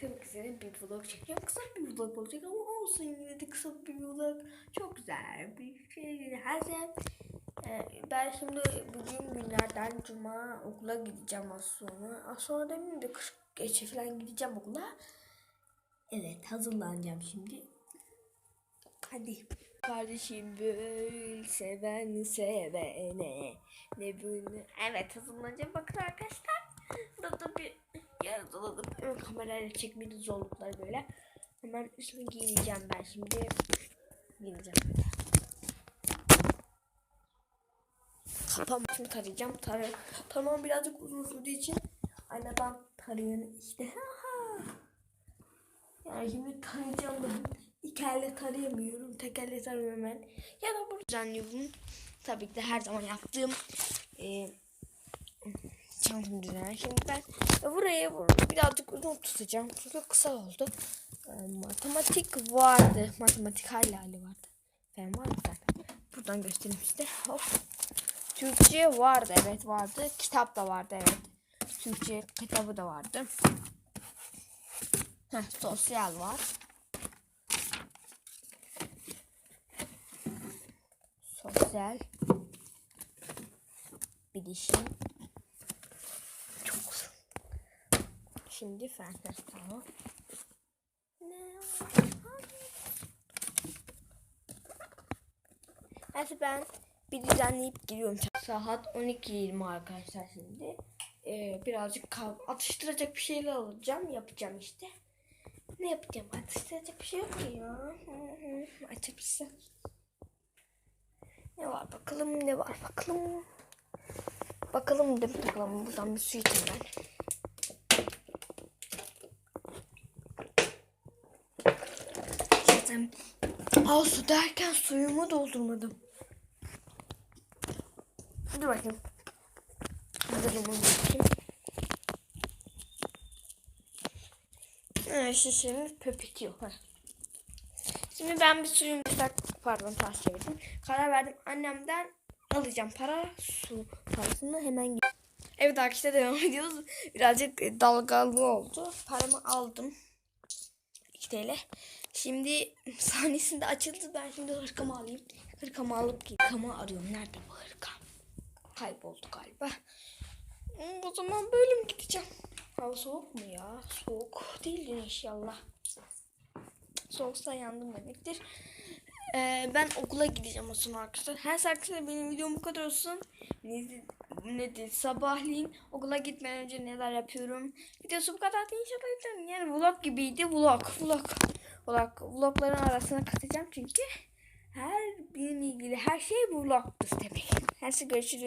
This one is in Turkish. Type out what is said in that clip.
akşam üzere bir vlog çekeceğim. Kısa bir vlog olacak ama olsun yine de kısa bir vlog. Çok güzel bir şey. Her şey. Ee, ben şimdi bugün günlerden cuma okula gideceğim az sonra. Az sonra demeyeyim de kış geçe falan gideceğim okula. Evet hazırlanacağım şimdi. Hadi. Kardeşim böyle seven sevene ne böyle. Evet hazırlanacağım bakın arkadaşlar. Burada bir yer hazırladım. Ön kamerayla çekmenin zorlukları böyle. Hemen üstümü giyineceğim ben şimdi. Giyineceğim. Kafamı şimdi tarayacağım. Tar Tamam birazcık uzun sürdüğü için aynadan tarıyorum işte. Yani şimdi tarayacağım da iki elle tarayamıyorum. Tek elle tarıyorum hemen. Ya da burada düzenliyorum. Tabii ki de her zaman yaptığım e, çantamı düzenler. Şimdi ben buraya birazcık uzun tutacağım. Çünkü kısa oldu. E, matematik vardı. Matematik hala hali vardı. Fen var mı zaten? Buradan göstereyim işte. Hop. Türkçe vardı evet vardı. Kitap da vardı evet. Türkçe kitabı da vardı. Heh, sosyal var. Sosyal. Bilişim. Çok uzun. Şimdi. Heh, Tamam. Ne? Neyse ben bir düzenleyip geliyorum. Saat 12.20 arkadaşlar şimdi. Ee, birazcık kahve atıştıracak bir şeyler alacağım. Yapacağım işte. Ne yapacağım? Atıştıracak bir şey yok ki ya. Açabilirsin. Ne var bakalım ne var bakalım. Bakalım değil mi bakalım buradan bir su içeyim ben. Zaten al su derken suyumu doldurmadım. Dur bakayım. Onu bakayım. Evet, şişemiz pöpütüyor. Heh. Şimdi ben bir suyun pardon ters çevirdim. Karar verdim annemden alacağım para su parasını hemen git. Evet arkadaşlar devam ediyoruz. Birazcık e, dalgalı oldu. Paramı aldım. 2 TL. Şimdi sahnesinde açıldı. Ben şimdi hırkamı alayım. Hırkamı alıp hırkamı arıyorum. Nerede bu hırkam? Kayboldu galiba. Hmm, O zaman böyle mi gideceğim? Hava soğuk mu ya? Soğuk değildir inşallah. Soğuksa yandım demektir. Ee, ben okula gideceğim o zaman arkadaşlar. Her arkadaşlar benim videom bu kadar olsun. Ne, nedir? Sabahleyin okula gitmeden önce neler yapıyorum. Videosu bu kadar değil inşallah. Yani vlog gibiydi. Vlog. Vlog. Vlog. Vlogların arasına katacağım çünkü her benimle ilgili her şey vlogdur demek. Her şey görüşürüz.